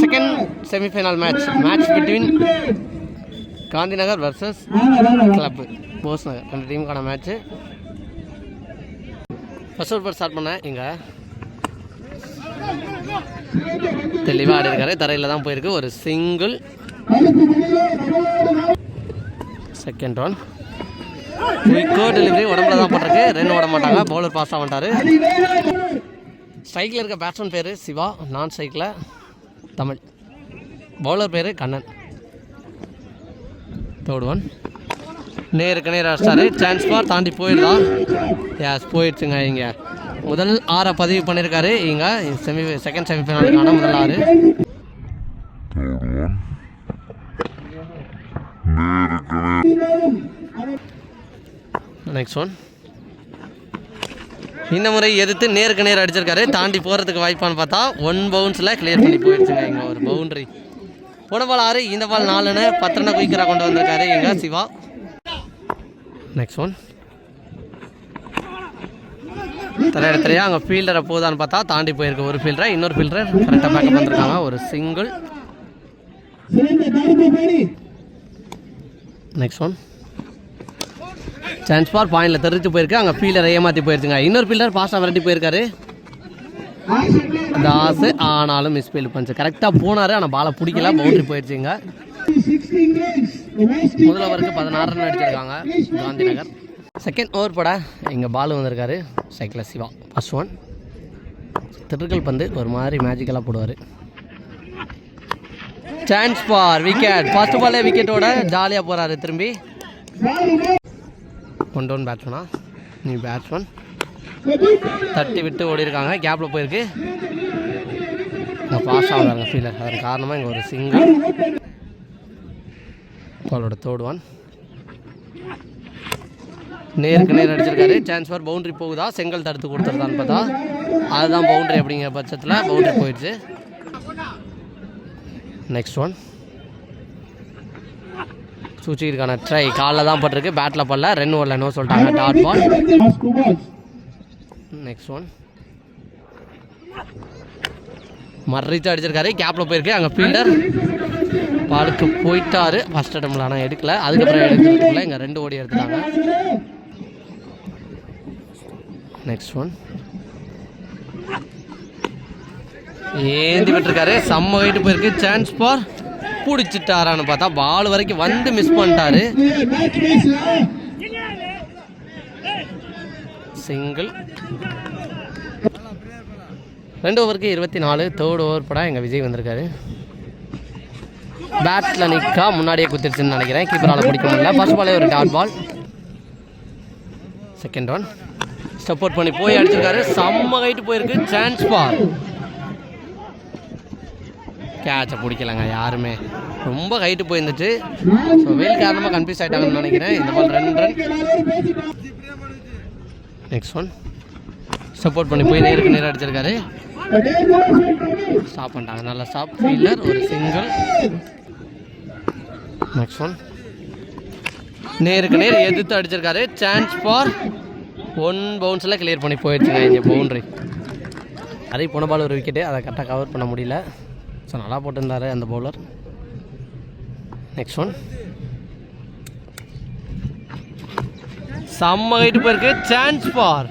Second semifinal match match between Gandhinagar versus club Bose Nagar ரெண்டு டீமுக்கான match first over start பண்ணேன் இங்கே. தெளிவாக ஆடி இருக்காரு தரையில் தான் போயிருக்கு. ஒரு சிங்கிள் செகண்ட் ஒன் குயிக்கோ டெலிவரி உடம்புல தான் போட்டிருக்கு. ரெண்டு ஓட மாட்டாங்க. பவுலர் பாஸ் ஆகிட்டாரு ஸ்ட்ரைக்கில் இருக்க பேட்ஸ்மேன் பேர் சிவா நான் ஸ்ட்ரைக்கில் தமிழ். பவுலர் பேர் கண்ணன். தேர்ட் ஒன் நேருக்கு நேர் அடிச்சாரு சான்ஸ் பார் தாண்டி போயிடலாம். யாஸ் போயிடுச்சுங்க இங்கே. முதல் ஆறை பதிவு பண்ணியிருக்காரு இங்கே செமி செகண்ட் செமிஃபைனலுக்கான முதல் ஆறு. நெக்ஸ்ட் ஒன் இந்த முறை எதிர்த்து நேருக்கு நேர் அடிச்சிருக்காரு. தாண்டி போகிறதுக்கு வாய்ப்பான்னு பார்த்தா ஒன் பவுன்ஸில் கிளியர் பண்ணி போயிடுச்சுங்க இங்கே ஒரு பவுண்டரி போன பால் ஆறு இந்த பால் நாலுன்னு பத்து குயிக்கராக கொண்டு வந்திருக்காரு எங்கள் சிவா. நெக்ஸ்ட் ஒன் தரையிடத்துலையா அங்கே ஃபீல்டரை போதான்னு பார்த்தா தாண்டி போயிருக்கு ஒரு ஃபீல்டரை இன்னொரு ஃபீல்டரை கரெக்டாக பேக்கப் வந்திருக்காங்க. ஒரு single next one chance for பாயிண்டில் தெரிஞ்சு போயிருக்கு. அங்கே ஃபீல்டர் ஏமாற்றி போயிருச்சுங்க. இன்னொரு ஃபீல்டர் பாஸ்டாக விரட்டி போயிருக்காரு. தாஸ் ஆனாலும் மிஸ் ஃபீல்டு பண்ணிச்சு கரெக்டாக போனார் ஆனால் பாலை பிடிக்கல பவுண்டரி போயிடுச்சுங்க முதல் ஓவருக்கு பதினாறு ரன் அடிச்சிருக்காங்க காந்தி நகர் செகண்ட் ஓவர் பட இங்கே பால் வந்திருக்காரு சைக்கிள் சிவா. ஃபர்ஸ்ட் ஒன் திருக்கல் பந்து ஒரு மாதிரி மேஜிக்கலாக போடுவார். சான்ஸ் பார் விக்கெட் ஃபர்ஸ்ட் பாலே விக்கெட்டோட ஜாலியாக போகிறாரு திரும்பி. ஒன் டவுன் பேட்ஸ்மனா நீ பேட்ஸ்மேன் தட்டி விட்டு ஓடி இருக்காங்க கேப்பில் போயிருக்கு. நான் பாஸ் ஆகுறாங்க ஃபீலர் அதன் காரணமாக இங்கே ஒரு சிங்கிள் பாலோட தோடுவான் நேருக்கு நேர் அடிச்சிருக்காரு. சான்ஸ் ஃபார் பவுண்டரி போகுதா? செங்கல் தடுத்து கொடுத்துருதான்னு பார்த்தா. அதுதான் பவுண்டரி அப்படிங்கிற பட்சத்தில் பவுண்டரி போயிடுச்சு. நெக்ஸ்ட் ஒன் சூச்சிக்கான ட்ரை காலில் தான் பட்டிருக்கு. பேட்டில் படல. ரென் ஓடல. நோ சொல்லிட்டாங்க. டாட் பால் நெக்ஸ்ட் ஒன் மறைச்சு அடிச்சிருக்காரு. கேப்பில் போயிருக்கு. அங்கே ஃபீல்டர் பாலுக்கு போயிட்டாரு. ஃபர்ஸ்ட் அட்டம்ல ஆனால் எடுக்கல. அதுக்கப்புறம் எடுக்கிறதுக்குள்ள இங்கே ரெண்டு ஓடி எடுத்துட்டாங்க. நெக்ஸ்ட் ஒன் ஏந்தி விட்டுருக்காரு. செம்ம வெயிட்டு போயிருக்கு. சான்ஸ் பார் பிடிச்சிட்டாரான்னு பார்த்தா பால் வரைக்கும் வந்து மிஸ் பண்ணிட்டாரு. சிங்கிள் ரெண்டு ஓவருக்கு இருபத்தி நாலு தேர்ட் ஓவர் படம் எங்கள் விஜய் வந்திருக்காரு. பேட்டில் நிற்கா முன்னாடியே குத்திருச்சுன்னு நினைக்கிறேன். கீப்பரால் பிடிக்க முடியல. ஃபர்ஸ்ட் பாலே ஒரு dot ball second one support பண்ணி போய் அடிச்சிருக்காரு. செம்ம ஹைட்டு போயிருக்கு. சான்ஸ் பால் கேட்சை பிடிக்கலங்க யாருமே. ரொம்ப ஹைட்டு போயிருந்துச்சு. ஸோ வெயில் காரணமாக கன்ஃபியூஸ் ஆகிட்டாங்கன்னு நினைக்கிறேன். இந்த பால் ரெண்டு ரன் நெக்ஸ்ட் ஒன் சப்போர்ட் பண்ணி போய் நேருக்கு நேரம் அடிச்சிருக்காரு. ஸ்டாப் பண்ணிட்டாங்க. நல்லா ஸ்டாப் ஃபீல்டர் ஒரு சிங்கிள் நெக்ஸ்ட் ஒன் நேருக்கு நேர் எதிர்த்து அடிச்சிருக்காரு. சான்ஸ் ஃபார் ஒன் பவுன்ஸில் கிளியர் பண்ணி போயிடுச்சுங்க இங்கே பவுண்ட்ரி அதே போன பால் ஒரு விக்கெட்டு அதை கரெக்டாக கவர் பண்ண முடியல. ஸோ நல்லா போட்டிருந்தார் அந்த பவுலர் நெக்ஸ்ட் ஒன் செம்ம ஹைட்டு போயிருக்கு சான்ஸ் பார்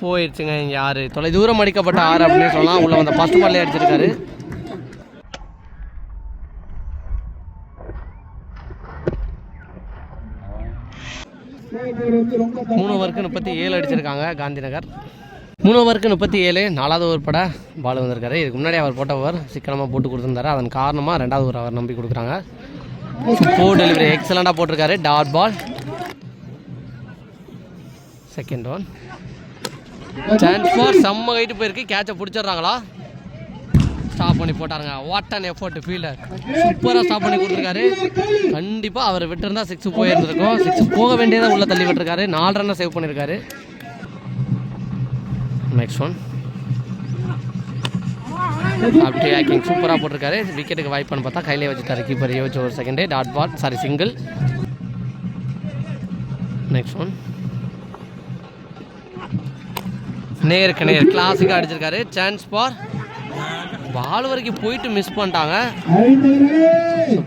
போயிடுச்சுங்க இங்கே யார்? தொலை தூரம் அடிக்கப்பட்ட ஆறு அப்படின்னு சொல்லலாம். உள்ள வந்த ஃபஸ்ட் பால்லே அடிச்சிருக்காரு. மூணு ஓவருக்கு முப்பத்தி ஏழு அடிச்சிருக்காங்க காந்தி நகர் மூணு ஓவருக்கு முப்பத்தி ஏழு. நாலாவது ஓவர் பட பால் வந்திருக்காரு. இதுக்கு முன்னாடி அவர் போட்ட ஓவர் சிக்கனமாக போட்டு கொடுத்துருந்தாரு. அதன் காரணமாக ரெண்டாவது ஓவர் அவர் நம்பி கொடுக்குறாங்க. ஃபோர் டெலிவரி எக்ஸலண்ட்டாக போட்டிருக்காரு. Dot ball second one chance for செம்ம ஹைட்டு போயிருக்கு. கேட்சை பிடிச்சிடுறாங்களா? ஸ்டாப் பண்ணி போட்டாருங்க. வாட் அன் எஃபோர்ட் ஃபீல்டர் சூப்பராக ஸ்டாப் பண்ணி கொடுத்துருக்காரு. கண்டிப்பாக அவர் விட்டுருந்தா சிக்ஸ் போயிருந்திருக்கும். சிக்ஸ் போக வேண்டியதாக உள்ளே தள்ளி விட்டுருக்காரு. நாலு ரன்னை சேவ் பண்ணியிருக்காரு நெக்ஸ்ட் ஒன் அப்படி ஆக்கிங் சூப்பராக போட்டிருக்காரு. விக்கெட்டுக்கு வாய்ப்புன்னு பார்த்தா கையிலே வச்சுட்டாரு கீப்பர் யோசிச்சு ஒரு செகண்டே dot ball sorry single next one நேருக்கு நேர் கிளாஸுக்கு அடிச்சிருக்காரு. சான்ஸ் ஃபார் பால் வரைக்கும் போயிட்டு மிஸ் பண்ணிட்டாங்க.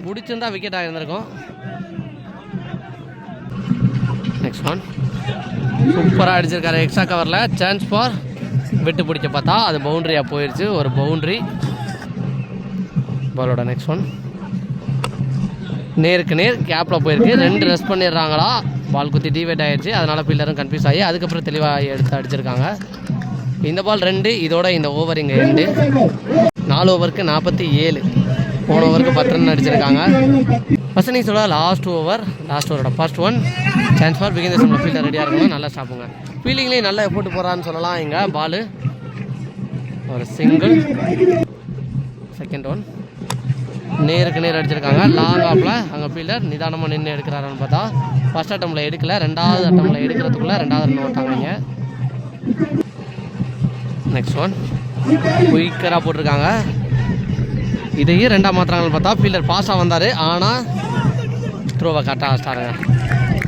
பிடிச்சிருந்தா விக்கெட் ஆகியிருந்திருக்கும் நெக்ஸ்ட் ஒன் சூப்பராக அடிச்சிருக்காரு எக்ஸ்ட்ரா கவரில் சான்ஸ் ஃபார் விட்டு பிடிக்க பார்த்தா அது பவுண்ட்ரியாக போயிடுச்சு ஒரு பவுண்ட்ரி. பாலோட நெக்ஸ்ட் ஒன் நேருக்கு நேர் கேப்பில் போயிருக்கு. ரெண்டு ரெஸ்ட் பண்ணிடுறாங்களா? பால் குத்தி டிவேட் ஆகிடுச்சு அதனால் பில்லரும் கன்ஃபியூஸ் ஆகி அதுக்கப்புறம் தெளிவாக எடுத்து அடிச்சிருக்காங்க. இந்த பால் ரெண்டு இதோட இந்த ஓவர் இங்கே ரெண்டு. நாலு ஓவருக்கு நாற்பத்தி ஏழு. போன ஓவருக்கு பத்து ரன் அடிச்சிருக்காங்க. ஃபஸ்ட் நீங்கள் சொல்ல லாஸ்ட் ஓவர் லாஸ்ட் ஓவரோட ஃபர்ஸ்ட் ஒன் சான்ஸ் ஃபார் பிகின் சம்மில் ஃபீல்டர் ரெடியாக இருக்கணும். நல்லா ஸ்டாப்புங்க ஃபீல்டிங்லேயும் நல்லா போட்டு போகிறான்னு சொல்லலாம் இங்கே. பாலு ஒரு சிங்கிள் செகண்ட் ஒன் நேருக்கு நேர் அடிச்சிருக்காங்க. லாங் ஆப்பில் அங்கே ஃபீல்டர் நிதானமாக நின்று எடுக்கிறாருன்னு பார்த்தா ஃபர்ஸ்ட் அட்டம்பில் எடுக்கல. ரெண்டாவது அட்டம்ல எடுக்கிறதுக்குள்ளே ரெண்டாவது ரன் ஓட்டாங்க நெக்ஸ்ட் ஒன் குயிக்கராக போட்டிருக்காங்க. இதையும் ரெண்டாம் மாத்திரங்கள் பார்த்தா ஃபீல்டர் பாஸாக வந்தார். ஆனால் த்ரோவை கரெக்டாக வச்சிட்டாருங்க.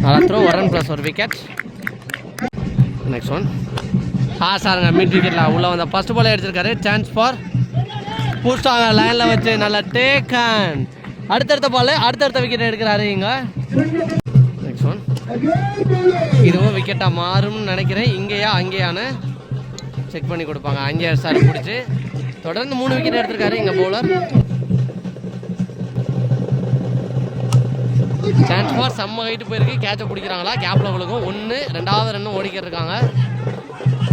நல்லா த்ரோ ஒரு ப்ளஸ் ஒரு விக்கெட் நெக்ஸ்ட் ஒன் ஆ சாருங்க மிட் விக்கெட்டில் உள்ளே வந்த ஃபர்ஸ்ட் பால் எடுத்திருக்காரு. சான்ஸ் ஃபார் பூஸ்டாங்க லைனில் வச்சு நல்லா டேக்கன் அடுத்தடுத்த பால் அடுத்தடுத்த விக்கெட் எடுக்கிறாரு இங்கே. நெக்ஸ்ட் ஒன் இதுவும் விக்கெட்டாக மாறும்னு நினைக்கிறேன். இங்கேயா அங்கேயான்னு செக் பண்ணி கொடுப்பாங்க. அங்கே சார் பிடிச்சி. தொடர்ந்து மூணு விக்கெட் எடுத்திருக்காரு இங்கே பவுலர் ட்ரான்ஸ்ஃபார் செம்ம ஹைட்டு போயிருக்கு. கேட்சை பிடிக்கிறாங்களா? கேப்பில் விழுகும். ஒன்று ரெண்டாவது ரன்னும் ஓடிக்கிட்டு இருக்காங்க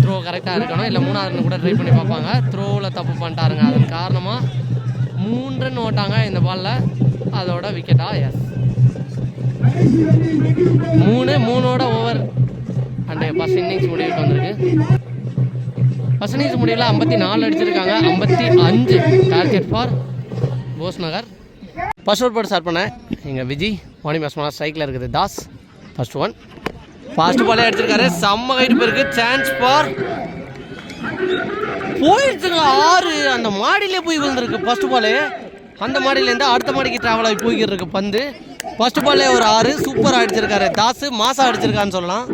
த்ரோ கரெக்டாக இருக்கணும். இல்லை மூணாவது ரன் கூட ட்ரை பண்ணி பார்ப்பாங்க. த்ரோவில் தப்பு பண்ணிட்டாருங்க. அதன் காரணமாக மூணு ரன் ஓட்டாங்க இந்த பாலில் அதோட விக்கெட்டா எஸ் மூணு மூணோட ஓவர் அண்ட் ஃபஸ்ட் இன்னிங்ஸ் முடிவுக்கு வந்திருக்கு. ஃபஸ்ட் இன்னிங்ஸ் முடிவில் ஐம்பத்தி நாலு அடிச்சிருக்காங்க. ஐம்பத்தி அஞ்சு. Target for Bose Nagar first over போட்டு ஸ்டார்ட் பண்ணேன். எங்கள் விஜய் மணி மேஸ்மான சைக்கிள் இருக்குது. தாஸ் ஃபர்ஸ்ட் ஒன் ஃபாஸ்ட் பாலே அடிச்சிருக்காரு. செம்ம ஹைட் போயிருக்கு. சான்ஸ் ஃபார் போயிடுச்சுங்க. ஆறு. அந்த மாடியிலே போய் விழுந்திருக்கு ஃபர்ஸ்ட் பாலு அந்த மாடியிலேருந்து அடுத்த மாடிக்கு ட்ராவல் ஆகி போய்கிட்டு இருக்கு பந்து. ஃபர்ஸ்ட் பால்லே ஒரு ஆறு. சூப்பராக அடிச்சிருக்காரு. தாஸ் மாசா அடிச்சிருக்கான்னு சொல்லலாம்.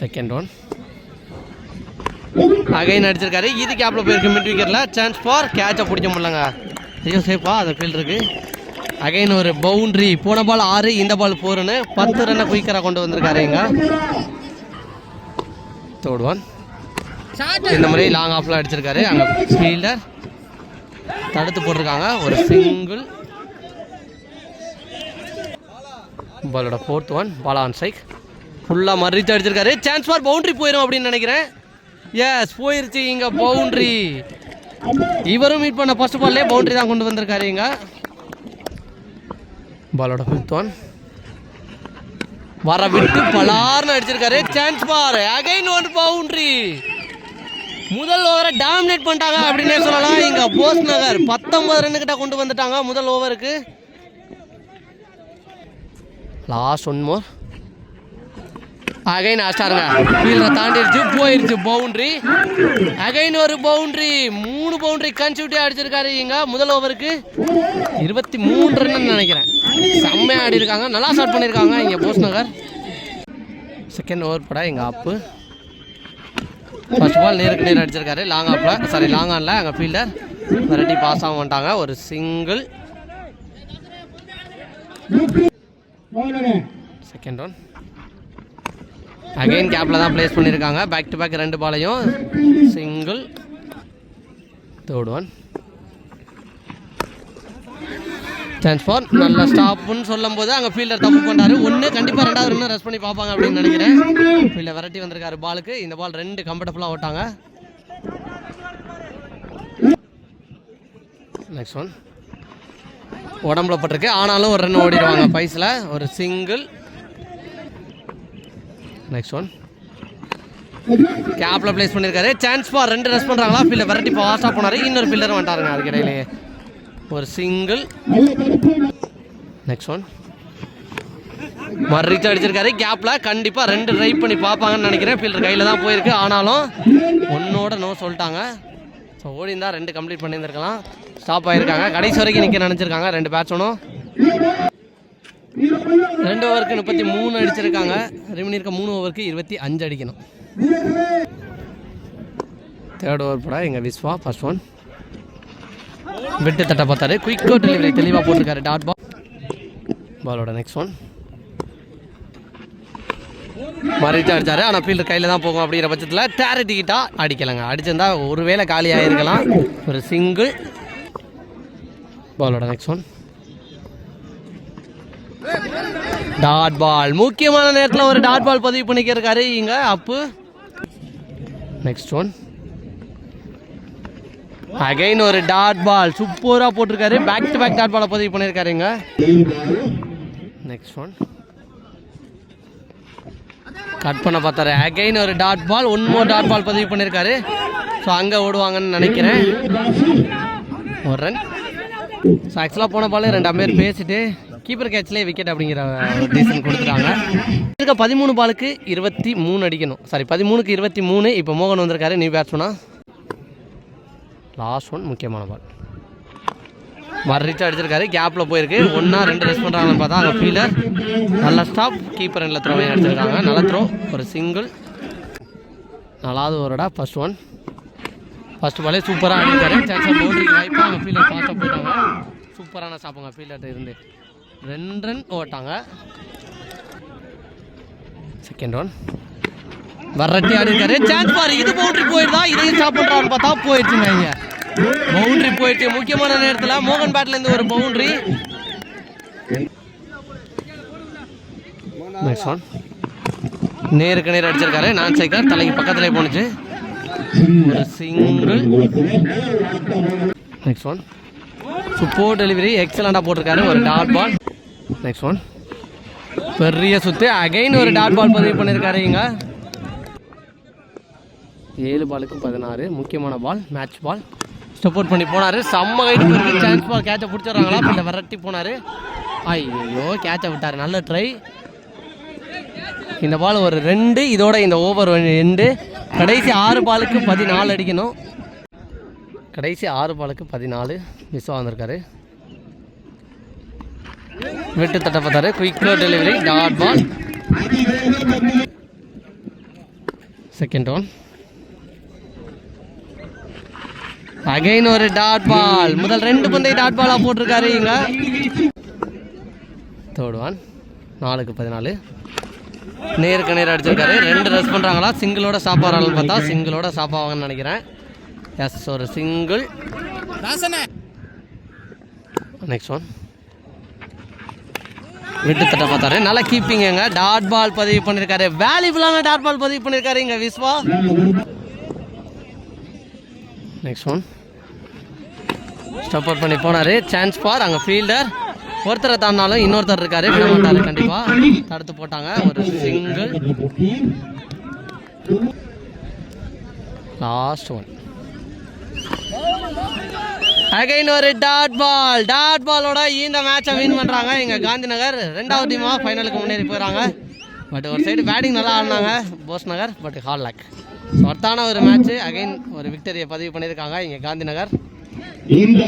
செகண்ட் ஒன் அகைன் அடிச்சிருக்காரு இது கேப்பில் போயிருக்கு மிட் விக்கெட்டில் சான்ஸ் ஃபார் கேட்சை பிடிக்க முடியலங்க. ஐயோ சேஃபா அந்த ஃபீல்ட் இருக்கு. அகைன் ஒரு பவுண்ட்ரி போன பால் ஆறு இந்த பால் போருன்னு பத்து ரன்னை குயிக்கராக கொண்டு வந்திருக்காரு எங்க தேர்ட் ஒன் இந்த மாதிரி லாங் ஆஃப்ல அடிச்சிருக்காரு. அங்கே ஃபீல்டர் தடுத்து போட்டிருக்காங்க. ஒரு சிங்கிள் பாலோட ஃபோர்த் ஒன் பாலான் ஆன் ஸ்ட்ரைக் ஃபுல்லாக மறித்து அடிச்சிருக்காரு. சான்ஸ் ஃபார் பவுண்டரி போயிடும் அப்படின்னு நினைக்கிறேன். எஸ் போயிருச்சு இங்கே பவுண்டரி இவரும் மீட் பண்ண ஃபர்ஸ்ட் பால்லே பவுண்டரி தான் கொண்டு வந்திருக்காரு இங்க. பாலோட ஃபிஃப்த் ஒன் வர விட்டு பலார்னு அடிச்சிருக்காரு. Chance for. Again one boundary முதல் ஓவரை டாமினேட் பண்ணிட்டாங்க அப்படின்னே சொல்லலாம். இங்க போஸ் நகர் பத்தொன்பது ரன்னு கிட்ட கொண்டு வந்துட்டாங்க முதல் ஓவருக்கு லாஸ்ட் ஒன் மோர் அகைன் ஆஸ்டாருங்க ஃபீல்டரை தாண்டிடுச்சு போயிருச்சு பவுண்ட்ரி அகைன் ஒரு பவுண்ட்ரி மூணு பவுண்ட்ரி கன்சியூட்டிவ் அடிச்சிருக்காரு இங்க முதல் ஓவருக்கு இருபத்தி மூன்று ரன் நினைக்கிறேன். செம்மையாக ஆடி இருக்காங்க நல்லா ஸ்டார்ட் பண்ணியிருக்காங்க இங்கே போஸ் நகர். செகண்ட் ஓவர் படா எங்கள் அப்பு ஃபர்ஸ்ட் பால் நேருக்கு நேர் அடிச்சிருக்காரு. லாங் ஆப்பில் சாரி லாங் ஆனில் எங்கள் ஃபீல்டர் வெரைட்டி பாஸ் ஆக மாட்டாங்க. ஒரு சிங்கிள் செகண்ட் ஒன் அகைன் கேப்பில் தான் ப்ளேஸ் பண்ணியிருக்காங்க பேக் டு பேக் ரெண்டு பாலையும். Single third one chance for நல்ல ஸ்டாப்னு சொல்லும்போது அங்கே ஃபீல்டர் தப்பு பண்ணாரு ஒன்று கண்டிப்பாக ரெண்டாவது இன்னும் ரெஸ்ட் பண்ணி பார்ப்பாங்க அப்படின்னு நினைக்கிறேன். ஃபீல்டர் வெரைட்டி வந்திருக்காரு பாலுக்கு. இந்த பால் ரெண்டு கம்ஃபர்டபுளாக ஓட்டாங்க. நெக்ஸ்ட் ஒன் உடம்புல பட்டிருக்கு. ஆனாலும் ஒரு ரன் ஓடிடுவாங்க. பைஸில் ஒரு சிங்கிள் நெக்ஸ்ட் ஒன் கேப்பில் ப்ளேஸ் பண்ணியிருக்காரு சான்ஸ் பார் ரெண்டு ரெஸ் பண்ணுறாங்களா ஃபீல்டர் வெரைட்டி ஃபாஸ்ட்டாக போனார். இன்னொரு ஃபீல்டர் வந்துட்டாருங்க அதுக்கு இடையிலேயே ஒரு சிங்கிள் நெக்ஸ்ட் ஒன் மறுச்சு அடிச்சிருக்காரு. கேப்பில் கண்டிப்பாக ரெண்டு ட்ரை பண்ணி பார்ப்பாங்கன்னு நினைக்கிறேன். ஃபீல்டர் கையில் தான் போயிருக்கு. ஆனாலும் ஒன்னோட நோ சொல்லிட்டாங்க. ஸோ ஓடி இருந்தால் ரெண்டு கம்ப்ளீட் பண்ணியிருந்திருக்கலாம். ஸ்டாப் ஆகிருக்காங்க கடைசி வரைக்கும் நிற்க நினச்சிருக்காங்க. ரெண்டு பேட்ஸ்மனும் ரெண்டு ஓவருக்கு முப்பத்தி மூணு அடிச்சிருக்காங்க. ரிமினி இருக்க மூணு ஓவருக்கு இருபத்தி அஞ்சு அடிக்கணும். தேர்ட் ஓவர் போட எங்கள் விஸ்வா ஃபர்ஸ்ட் ஒன் விட்டு தட்ட பார்த்தாரு. குயிக்கோ டெலிவரி தெளிவாக போட்டிருக்காரு. டாட் பால் பாலோட நெக்ஸ்ட் ஒன் மறைத்து அடித்தார் ஆனால் ஃபீல்டு கையில் தான் போகும் அப்படிங்கிற பட்சத்தில் டேரட்டிக்கிட்டா அடிக்கலைங்க. அடிச்சிருந்தா ஒருவேளை காலியாக இருக்கலாம் ஒரு சிங்கிள் பாலோட நெக்ஸ்ட் ஒன் டாட் பால் முக்கியமான நேரத்தில் ஒரு டாட் பால் பதிவு பண்ணிக்கிருக்காரு இங்கே அப்பு. நெக்ஸ்ட் ஒன் அகைன் ஒரு டாட் பால் சூப்பராக போட்டிருக்காரு. பேக் டு பேக் டாட் பாலை பதிவு பண்ணியிருக்காருங்க நெக்ஸ்ட் ஒன் கட் பண்ண பார்த்தாரு. அகைன் ஒரு dot ball one more dot ball பதிவு பண்ணியிருக்காரு. ஸோ அங்கே ஓடுவாங்கன்னு நினைக்கிறேன். ஒரு ரன் ஸோ ஆக்சுவலாக போன பால் ரெண்டு அம்பேர் பேசிட்டு கீப்பர் கேட்ச்லேயே விக்கெட் அப்படிங்கிற ஒரு டீசன் கொடுத்துட்டாங்க. இருக்க பதிமூணு பாலுக்கு இருபத்தி மூணு அடிக்கணும். சாரி பதிமூணுக்கு இருபத்தி மூணு. இப்போ மோகன் வந்திருக்காரு. நியூ பேட்ஸ்மனா லாஸ்ட் ஒன் முக்கியமான பால் மறுச்சு அடிச்சிருக்காரு. கேப்பில் போயிருக்கு. ஒன்றா ரெண்டு ரெஸ்ட் பண்ணுறாங்கன்னு பார்த்தா அங்கே ஃபீல்டர் நல்ல ஸ்டாப் கீப்பர் ரெண்டில் த்ரோ அடிச்சிருக்காங்க நல்ல த்ரோ ஒரு சிங்கிள் நாலாவது ஓவரோட ஃபர்ஸ்ட் ஒன் ஃபர்ஸ்ட் பாலே சூப்பராக அடிச்சாரு. சான்ஸ் பவுண்டரிக்கு வாய்ப்பாக அவங்க ஃபீல்டர் ஃபாஸ்ட்டாக போயிட்டாங்க சூப்பரான ஸ்டாப்புங்க ஃபீல்டர்கிட்ட இருந்து. ரெண்டு ரன் ஓட்டாங்க. செகண்ட் ஒன் வரட்டி ஆடி இருக்காரு. சான்ஸ் பாரு இது பவுண்டரி போயிடுதா இதையும் ஸ்டாப் பண்ணுறான்னு பார்த்தா போயிடுச்சுங்க இங்க. பவுண்டரி போயிடுச்சு. முக்கியமான நேரத்தில் மோகன் பேட்ல இருந்து ஒரு பவுண்டரி நெக்ஸ்ட் ஒன் நேருக்கு நேர் அடிச்சிருக்காரு. நான் சைக்கர் தலைக்கு பக்கத்துலேயே போணுச்சு. ஒரு single next one super delivery எக்ஸலண்டாக போட்டிருக்காரு. ஒரு டாட் பால் நெக்ஸ்ட் ஒன் பெரிய சுத்து. அகைன் ஒரு டாட் பால் பதிவு பண்ணியிருக்காரு இங்க. ஏழு பாலுக்கு பதினாறு. முக்கியமான பால் மேட்ச் பால் சப்போர்ட் பண்ணி போனார். செம்ம கைட்டு சான்ஸ் பால் கேட்சை பிடிச்சிடுறாங்களா? இல்லை விரட்டி போனார். ஐயோ கேட்சை விட்டார். நல்ல ட்ரை இந்த பால் ஒரு ரெண்டு. இதோட இந்த ஓவர் ரெண்டு. கடைசி ஆறு பாலுக்கு பதினாலு அடிக்கணும். கடைசி ஆறு பாலுக்கு பதினாலு. மிஸ் வந்திருக்காரு. விட்டு தட்ட பார்த்தாரு. குயிக்கோ delivery dot ball second one again ஒரு டாட் பால் முதல் ரெண்டு பந்தை டாட் பாலாக போட்டிருக்காரு இங்க தேர்ட் ஒன் நாலுக்கு பதினாலு. நேருக்கு நேர் அடிச்சிருக்காரு. ரெண்டு ரஸ் பண்ணுறாங்களா சிங்கிளோட சாப்பாடுறாங்கன்னு பார்த்தா சிங்கிளோட சாப்பாவாங்கன்னு நினைக்கிறேன். எஸ் ஒரு சிங்கிள் நெக்ஸ்ட் ஒன் விட்டுத்தட்ட பார்த்தாரு. நல்லா கீப்பிங்க டாட் பால் பதிவு பண்ணியிருக்காரு வேல்யூபிளான டாட் பால் பதிவு பண்ணியிருக்காரு இங்க Viswa. Next one step out பண்ணி போனாரு. Chance for. அங்கே ஃபீல்டர் ஒருத்தரை தாண்டினாலும் இன்னொருத்தர் இருக்காரு. விட மாட்டாரு. கண்டிப்பா. தடுத்து போட்டாங்க. ஒரு சிங்கிள் லாஸ்ட் ஒன் அகைன் ஒரு டாட் பால் டாட் பாலோட இந்த மேட்சை வின் பண்ணுறாங்க எங்கள் காந்தி நகர் ரெண்டாவது டீமாக ஃபைனலுக்கு முன்னேறி போயிடறாங்க பட் ஒரு சைடு பேட்டிங் நல்லா ஆடினாங்க போஸ் நகர் பட் ஹால் லேக் ஒர்த்தான ஒரு மேட்ச்சு அகைன் ஒரு விக்டரியை பதிவு பண்ணியிருக்காங்க இங்கே காந்தி நகர் இந்த